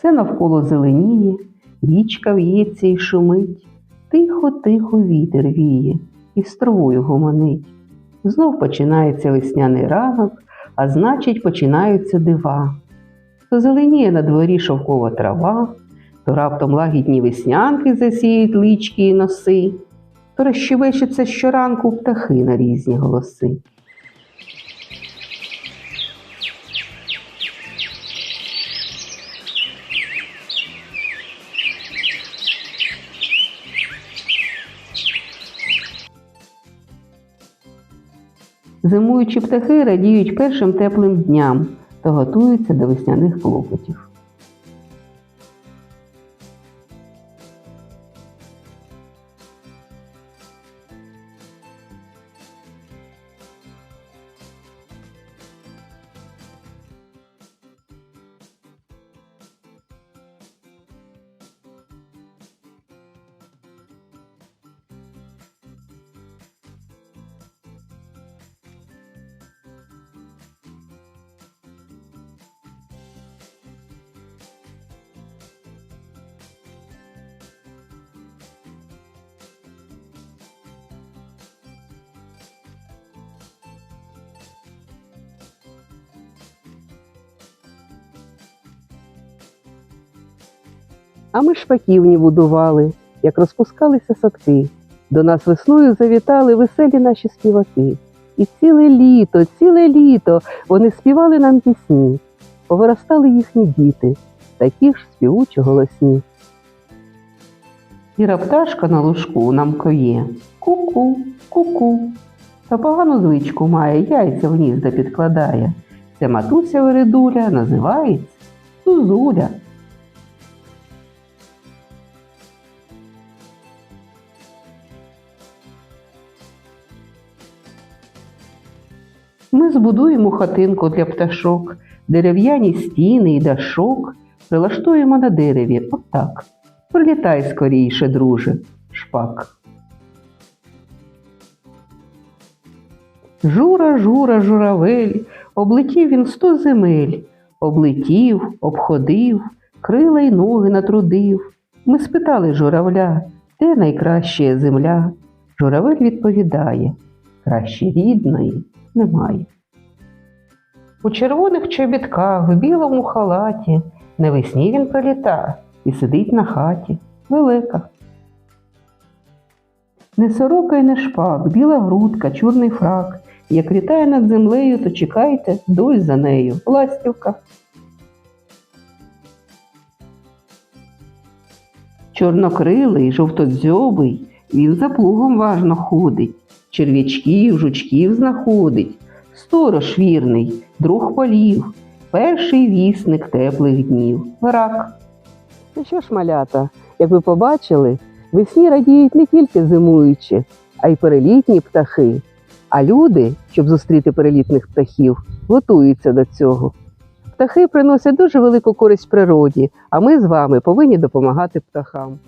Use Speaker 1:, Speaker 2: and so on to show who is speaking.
Speaker 1: Все навколо зеленіє, річка в'ється і шумить, тихо-тихо вітер віє і з травою гомонить. Знов починається весняний ранок, а значить, починаються дива. То зеленіє на дворі шовкова трава, то раптом лагідні веснянки засіють лички і носи, то розщебечуться щоранку птахи на різні голоси. Зимуючі птахи радіють першим теплим дням та готуються до весняних клопотів. А ми шпаківні будували, як розпускалися садки. До нас весною завітали веселі наші співаки. І ціле літо, ціле літо вони співали нам пісні. Повиростали їхні діти, такі ж співучі голосні. Іра пташка на лужку нам коє. Ку-ку, ку-ку. Та погану звичку має, яйця в гнізда підкладає. Це матуся Вередуля називається Зузуля. Ми збудуємо хатинку для пташок, дерев'яні стіни і дашок прилаштуємо на дереві. Отак. Прилітай скоріше, друже, шпак. Жура, жура, журавель, облетів він сто земель, облетів, обходив, крила й ноги натрудив. Ми спитали журавля, де найкраща земля. Журавель відповідає, краще рідної немає. У червоних чобітках, в білому халаті, навесні він приліта і сидить на хаті, велика. Не сорока й не шпак, біла грудка, чорний фрак. Як літає над землею, то чекайте, дось за нею, ластівка. Чорнокрилий, жовтодзьобий, він за плугом важно ходить, черв'ячків, жучків знаходить, сторож вірний, друг полів, перший вісник теплих днів, рак. Ну що ж, малята, як ви побачили, весні радіють не тільки зимуючі, а й перелітні птахи. А люди, щоб зустріти перелітних птахів, готуються до цього. Птахи приносять дуже велику користь природі, а ми з вами повинні допомагати птахам.